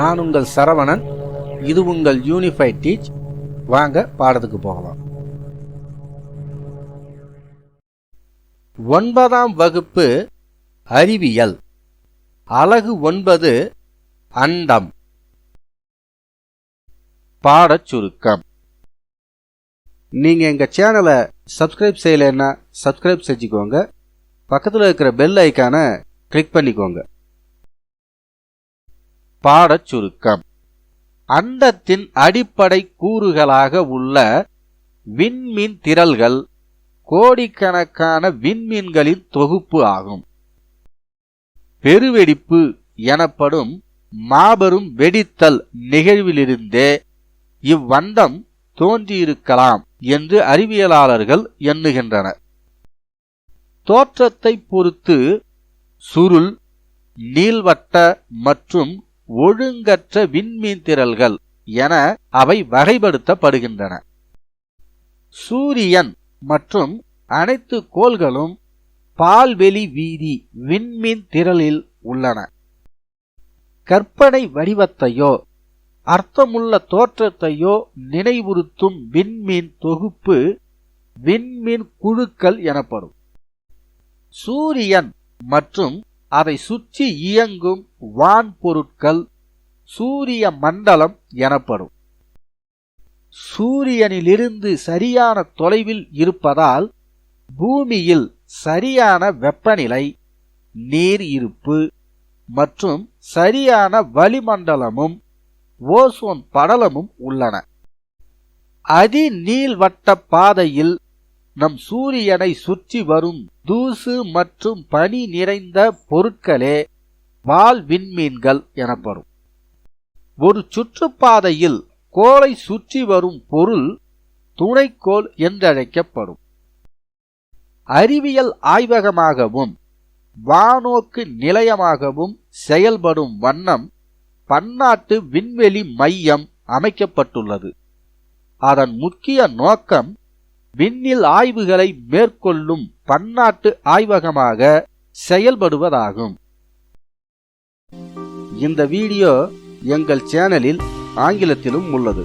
நான் உங்கள் சரவணன் இது உங்கள் யூனிஃபைட் டீச் வாங்க பாடத்துக்கு போகலாம். ஒன்பதாம் வகுப்பு அறிவியல். அலகு ஒன்பது அண்டம். பாடச் சுருக்கம். நீங்கள் எங்கள் சேனலை சப்ஸ்கிரைப் செய்யலைன்னா சப்ஸ்கிரைப் செஞ்சுக்கோங்க. பக்கத்தில் இருக்கிற பெல் ஐக்கானை கிளிக் பண்ணிக்கோங்க. பாடச் சுருக்கம் அண்டத்தின் அடிப்படை கூறுகளாக உள்ள விண்மீன் திரள்கள் கோடிக்கணக்கான விண்மீன்களின் தொகுப்பு ஆகும். பெருவெடிப்பு எனப்படும் மாபெரும் வெடித்தல் நிகழ்விலிருந்தே இவ்வண்டம் தோன்றியிருக்கலாம் என்று அறிவியலாளர்கள் எண்ணுகின்றனர். தோற்றத்தை பொறுத்து சுருள் நீள்வட்ட மற்றும் ஒழுங்கற்ற விண்மீன் திரள்கள் என அவை வகைப்படுத்தப்படுகின்றன. சூரியன் மற்றும் அனைத்து கோள்களும் பால்வெளி வீதி விண்மீன் திரளில் உள்ளன. கற்பனை வடிவத்தையோ அர்த்தமுள்ள தோற்றத்தையோ நினைவுறுத்தும் விண்மீன் தொகுப்பு விண்மீன் குழுக்கள் எனப்படும். சூரியன் மற்றும் அதை சுற்றி இயங்கும் வான் பொருட்கள் சூரிய மண்டலம் எனப்படும். சூரியனிலிருந்து சரியான தொலைவில் இருப்பதால் பூமியில் சரியான வெப்பநிலை நீர் இருப்பு மற்றும் சரியான வளிமண்டலமும் ஓசோன் படலமும் உள்ளன. அதிநீள்வட்ட பாதையில் நம் சூரியனை சுற்றி வரும் தூசு மற்றும் பனி நிறைந்த பொருட்களே வால் விண்மீன்கள் எனப்படும். ஒரு சுற்றுப்பாதையில் கோளை சுற்றி வரும் பொருள் துணைக்கோள் என்றழைக்கப்படும். அறிவியல் ஆய்வகமாகவும் வானோக்கு நிலையமாகவும் செயல்படும் வண்ணம் பன்னாட்டு விண்வெளி மையம் அமைக்கப்பட்டுள்ளது. அதன் முக்கிய நோக்கம் விண்ணில் ஆய்வுகளை மேற்கொள்ளும் பன்னாட்டு ஆய்வகமாக செயல்படுவதாகும். இந்த வீடியோ எங்கள் சேனலில் ஆங்கிலத்திலும் உள்ளது.